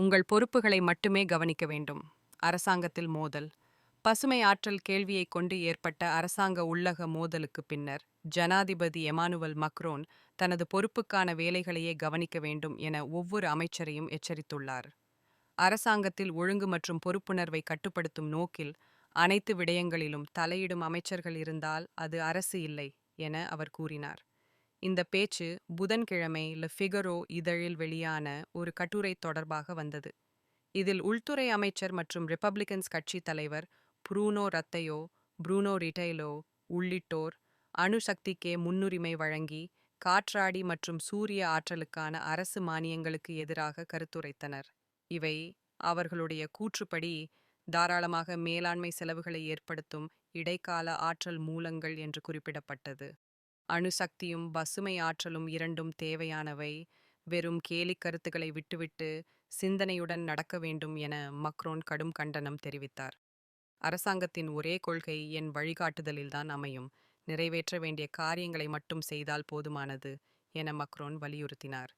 உங்கள் பொறுப்புகளை மட்டுமே கவனிக்க வேண்டும். அரசாங்கத்தில் மோதல். பசுமை ஆற்றல் கேள்வியைக் கொண்டு ஏற்பட்ட அரசாங்க உள்ளக மோதலுக்கு பின்னர் ஜனாதிபதி எமானுவல் மக்ரோன் தனது பொறுப்புக்கான வேலைகளையே கவனிக்க வேண்டும் என ஒவ்வொரு அமைச்சரையும் எச்சரித்துள்ளார். அரசாங்கத்தில் ஒழுங்கு மற்றும் பொறுப்புணர்வை கட்டுப்படுத்தும் நோக்கில் அனைத்து விடயங்களிலும் தலையிடும் அமைச்சர்கள் இருந்தால் அது அரசு இல்லை என அவர் கூறினார். இந்த பேச்சு புதன்கிழமை ல ஃபிகரோ இதழில் வெளியான ஒரு கட்டுரை தொடர்பாக வந்தது. இதில் உள்துறை அமைச்சர் மற்றும் ரிப்பப்ளிகன்ஸ் கட்சி தலைவர் புரூனோ ரத்தையோ புரூனோ ரிட்டைலோ உள்ளிட்டோர் அணுசக்திக்கே முன்னுரிமை வழங்கி காற்றாடி மற்றும் சூரிய ஆற்றலுக்கான அரசு மானியங்களுக்கு எதிராக கருத்துரைத்தனர். இவை அவர்களுடைய கூற்றுப்படி தாராளமாக மேலாண்மை செலவுகளை ஏற்படுத்தும் இடைக்கால ஆற்றல் மூலங்கள் என்று குறிப்பிடப்பட்டது. அணுசக்தியும் பசுமை ஆற்றலும் இரண்டும் தேவையானவை. வெறும் கேலிக் கருத்துக்களை விட்டுவிட்டு சிந்தனையுடன் நடக்க வேண்டும் என மக்ரோன் கடும் கண்டனம் தெரிவித்தார். அரசாங்கத்தின் ஒரே கொள்கை என் வழிகாட்டுதலில்தான் அமையும். நிறைவேற்ற வேண்டிய காரியங்களை மட்டும் செய்தால் போதுமானது என மக்ரோன் வலியுறுத்தினார்.